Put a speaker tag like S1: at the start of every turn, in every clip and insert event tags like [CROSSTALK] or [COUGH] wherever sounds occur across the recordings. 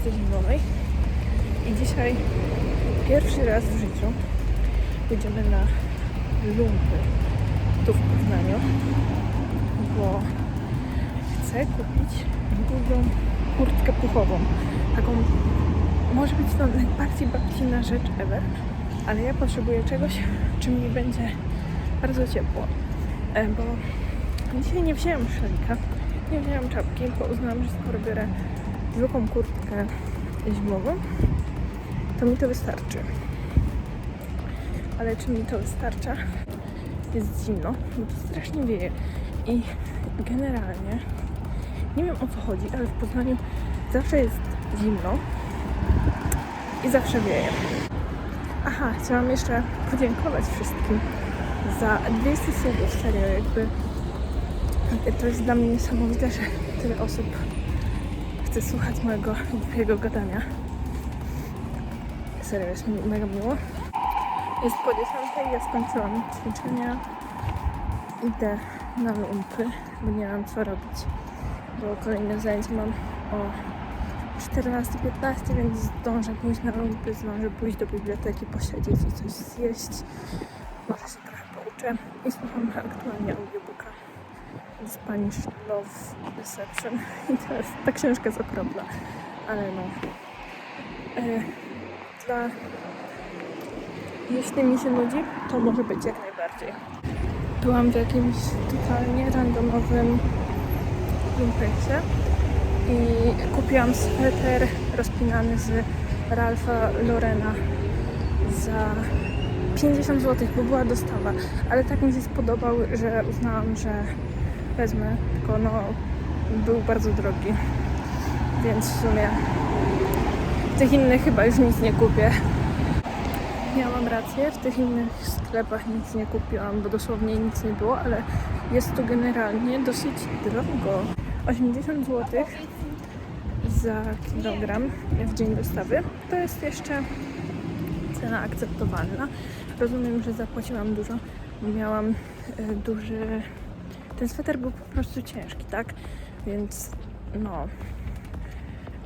S1: kurtce zimowej. I dzisiaj pierwszy raz w życiu jedziemy na lumpy tu w Poznaniu, bo chcę kupić dużą kurtkę puchową. Taką, może być to najbardziej babcina rzecz ever, ale ja potrzebuję czegoś, czym mi będzie bardzo ciepło. E, Bo dzisiaj nie wzięłam szalika, nie wzięłam czapki, bo uznałam, że skoro biorę zwykłą kurtkę zimową, to mi to wystarczy. Ale czy mi to wystarcza? Jest zimno, bo to strasznie wieje. I generalnie nie wiem o co chodzi, ale w Poznaniu zawsze jest zimno i zawsze wieje. Aha, chciałam jeszcze podziękować wszystkim za 200 subów, serio, jakby to jest dla mnie niesamowite, że tyle osób chce słuchać mojego głupiego gadania. Serio, jest mi mega miło. Jest po 10, ja skończyłam ćwiczenia. Idę na lumpy, bo nie mam co robić, bo kolejne zajęcie mam o 14-15, więc zdążę pójść na lumpy, zdążę pójść do biblioteki, posiedzieć i coś zjeść. Może się trochę pouczę i słucham aktualnie audiobooka Spanish Love Deception. [LAUGHS] I teraz ta książka jest okropna, ale no. E, dla... Jeśli mi się nudzi, to może być jak najbardziej. Byłam w jakimś totalnie randomowym lumpeksie i kupiłam sweter rozpinany z Ralfa Lorena za 50 zł, bo była dostawa, ale tak mi się spodobał, że uznałam, że wezmę, tylko no był bardzo drogi, więc w sumie tych innych chyba już nic nie kupię. Miałam rację, w tych innych sklepach nic nie kupiłam, bo dosłownie nic nie było, ale jest tu generalnie dosyć drogo. 80 zł za kilogram w dzień dostawy. To jest jeszcze cena akceptowalna. Rozumiem, że zapłaciłam dużo, miałam e, duży... Ten sweter był po prostu ciężki, tak? Więc no...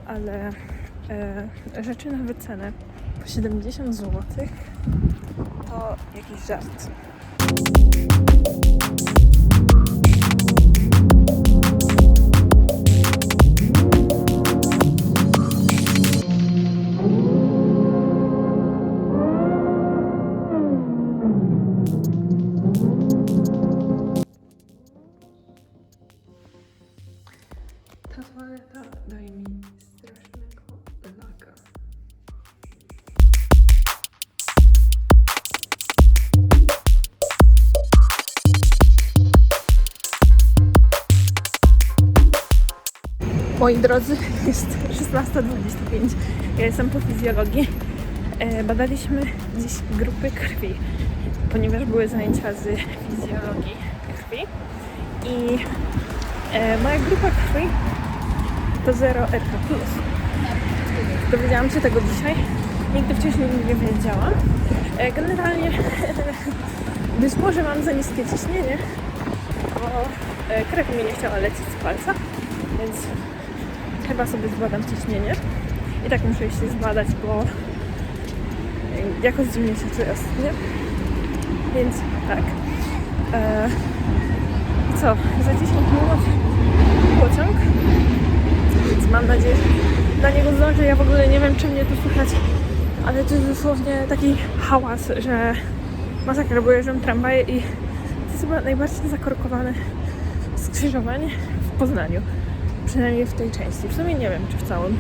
S1: Ale e, rzeczy na wycenę po 70 zł to jakiś żart. Moi drodzy, [LAUGHS] jest 16.25. Ja jestem po fizjologii. E, badaliśmy dziś grupy krwi, ponieważ były zajęcia z fizjologii krwi. I e, moja grupa krwi to 0RK+. Dowiedziałam się tego dzisiaj. Nigdy wcześniej nie wiedziałam. E, generalnie [LAUGHS] być może mam za niskie ciśnienie, bo krew mi nie chciała lecieć z palca, więc chyba sobie zbadam ciśnienie. I tak muszę się zbadać, bo jakoś dziwnie się czuję ostatnio. Więc tak. E, I co? Za 10 minut pociąg. Więc mam nadzieję, że na niego zdążę. Ja w ogóle nie wiem, czy mnie tu słychać, ale to jest dosłownie taki hałas, że masakra, bo jeżdżą tramwaje i to jest chyba najbardziej zakorkowane skrzyżowanie w Poznaniu. Przynajmniej w tej części. W sumie nie wiem, czy w całym.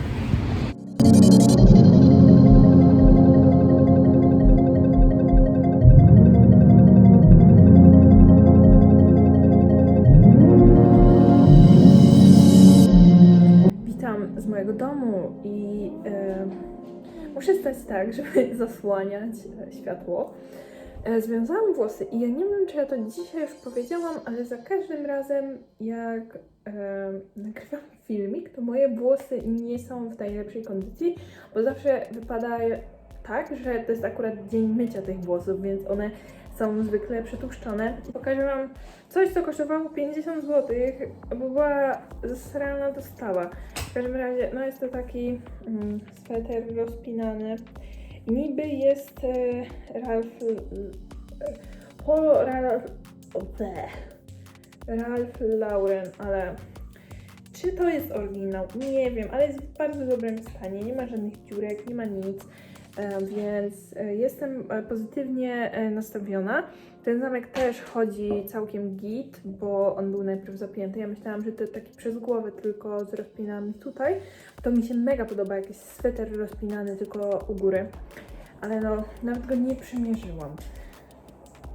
S1: Witam z mojego domu i e, muszę stać tak, żeby [LAUGHS] zasłaniać e, światło. E, związałam włosy i ja nie wiem, czy ja to dzisiaj już powiedziałam, ale za każdym razem jak nagrywam filmik, to moje włosy nie są w najlepszej kondycji, bo zawsze wypada tak, że to jest akurat dzień mycia tych włosów, więc one są zwykle przetłuszczone. Pokażę Wam coś, co kosztowało 50 zł, bo była zasrana dostawa. W każdym razie, no jest to taki mm, sweter rozpinany. Niby jest e, Ralph... E, Polo Ralph... Ralph Lauren, ale czy to jest oryginał? Nie wiem, ale jest w bardzo dobrym stanie. Nie ma żadnych dziurek, nie ma nic, e, więc e, jestem e, pozytywnie nastawiona. Ten zamek też chodzi całkiem git, bo on był najpierw zapięty. Ja myślałam, że to taki przez głowę tylko z rozpinami tutaj. To mi się mega podoba, jakiś sweter rozpinany tylko u góry. Ale no, nawet go nie przymierzyłam.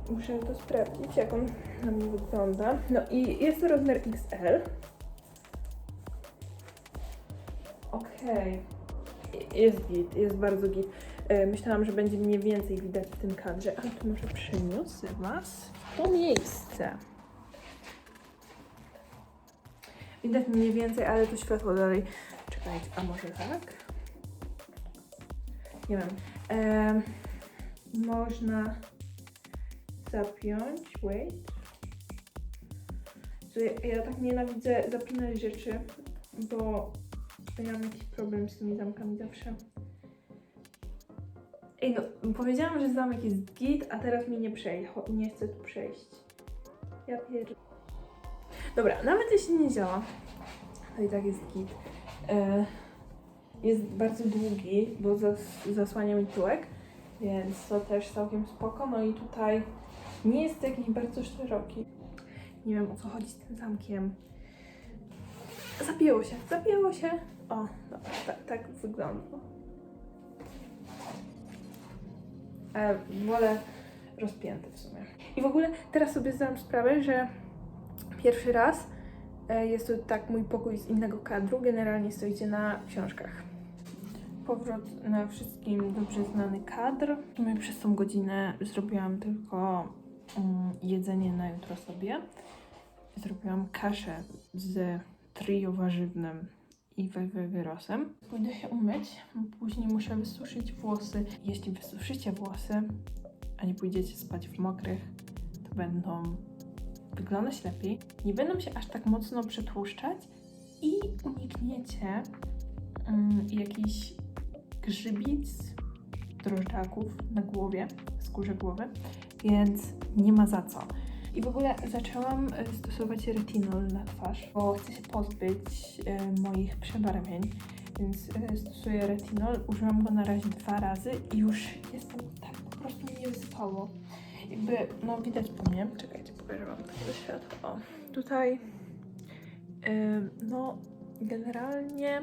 S1: Muszę to sprawdzić, jak on na mnie wygląda. No i jest to rozmiar XL. Okej. Jest git, jest bardzo git. E, Myślałam, że będzie mniej więcej widać w tym kadrze, ale tu może przeniosę Was w to miejsce. Widać mniej więcej, ale to światło dalej. Czekajcie, a może tak? Nie wiem. E, można zapiąć. Wait. Ja, ja tak nienawidzę zapinać rzeczy, bo ja mam jakiś problem z tymi zamkami zawsze. Ej no, powiedziałam, że zamek jest git, a teraz mi nie przejść. Nie chcę tu przejść. Ja pier... Dobra, nawet jeśli nie działa, to i tak jest git. E, jest bardzo długi, bo zas, zasłania mi tyłek, więc to też całkiem spoko. No i tutaj nie jest jakiś bardzo szeroki. Nie wiem o co chodzi z tym zamkiem. Zapięło się, zapięło się. O, dobra, tak, tak wygląda. E, wolę rozpięte w sumie. I w ogóle teraz sobie zdałam sprawę, że pierwszy raz e, jest to tak mój pokój z innego kadru. Generalnie stoicie na książkach. Powrót na wszystkim dobrze znany kadr. W sumie przez tą godzinę zrobiłam tylko jedzenie na jutro sobie. Zrobiłam kaszę z trio warzywnym i wywyrosem. Pójdę się umyć, później muszę wysuszyć włosy. Jeśli wysuszycie włosy, a nie pójdziecie spać w mokrych, to będą wyglądać lepiej. Nie będą się aż tak mocno przetłuszczać i unikniecie mm, jakichś grzybic, drożdżaków na głowie, skórze głowy, więc nie ma za co. I w ogóle zaczęłam e, stosować retinol na twarz, bo chcę się pozbyć e, moich przebarwień, więc e, stosuję retinol. Użyłam go na razie dwa razy i już jestem tak po prostu mnie wysypało. Jakby, no widać po mnie. Czekajcie, pokażę wam tego światła. O, tutaj, e, no generalnie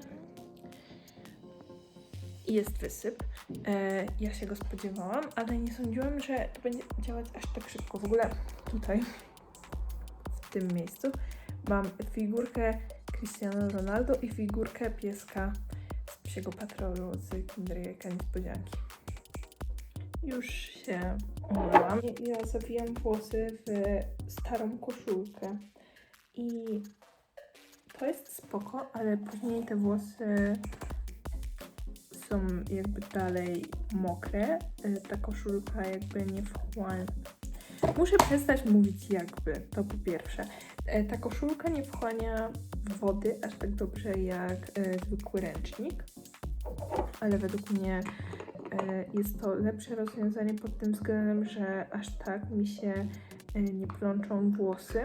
S1: jest wysyp. E, ja się go spodziewałam, ale nie sądziłam, że to będzie działać aż tak szybko. W ogóle tutaj, w tym miejscu, mam figurkę Cristiano Ronaldo i figurkę pieska z psiego patrolu z Kinder Jajka Niespodzianki. Już się umyłam. Ja zawijam włosy w starą koszulkę i to jest spoko, ale później te włosy są jakby dalej mokre. Y, Ta koszulka jakby nie wchłania. Muszę przestać mówić jakby, to po pierwsze. E, Ta koszulka nie wchłania wody aż tak dobrze jak e, zwykły ręcznik, ale według mnie e, jest to lepsze rozwiązanie pod tym względem, że aż tak mi się e, nie plączą włosy.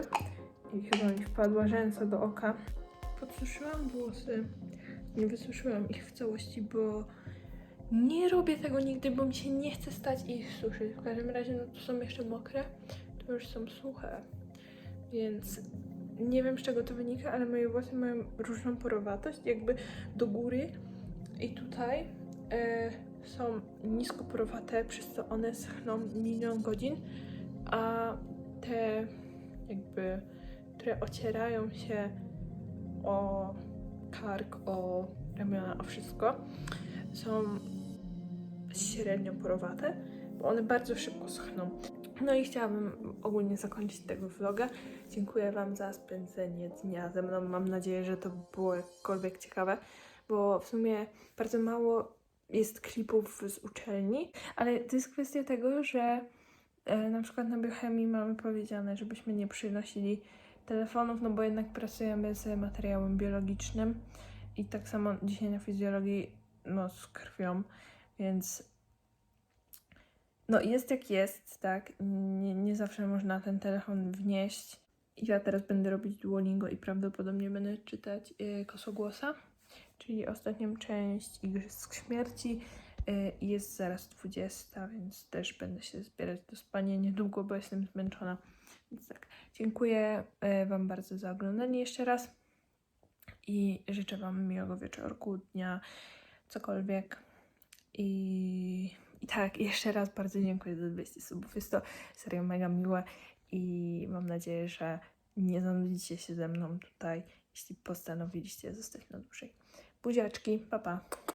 S1: I chyba mi wpadła rzęsa do oka. Podsuszyłam włosy nie wysuszyłam ich w całości, bo nie robię tego nigdy, bo mi się nie chce stać i ich suszyć. W każdym razie, no to są jeszcze mokre, to już są suche, więc nie wiem z czego to wynika, ale moje włosy mają różną porowatość, jakby do góry i tutaj e, są nisko porowate, przez co one schną milion godzin, a te jakby, które ocierają się o kark, o ramiona, o wszystko, są średnio porowate, bo one bardzo szybko schną. No i chciałabym ogólnie zakończyć tego vloga. Dziękuję Wam za spędzenie dnia ze mną. Mam nadzieję, że to było jakkolwiek ciekawe, bo w sumie bardzo mało jest klipów z uczelni, ale to jest kwestia tego, że E, na przykład na biochemii mamy powiedziane, żebyśmy nie przynosili telefonów, no bo jednak pracujemy z materiałem biologicznym i tak samo dzisiaj na fizjologii, no z krwią, więc no jest jak jest, tak, nie, nie zawsze można ten telefon wnieść. Ja teraz będę robić Duolingo i prawdopodobnie będę czytać y, Kosogłosa, czyli ostatnią część Igrzysk Śmierci. Y, jest zaraz 20, więc też będę się zbierać do spania niedługo, bo jestem zmęczona. Więc tak, dziękuję y, Wam bardzo za oglądanie jeszcze raz i życzę Wam miłego wieczorku, dnia, cokolwiek. I, I tak, jeszcze raz bardzo dziękuję za 200 subów. Jest to serio mega miłe i mam nadzieję, że nie zanudzicie się ze mną tutaj, jeśli postanowiliście zostać na dłużej. Buziaczki, pa pa.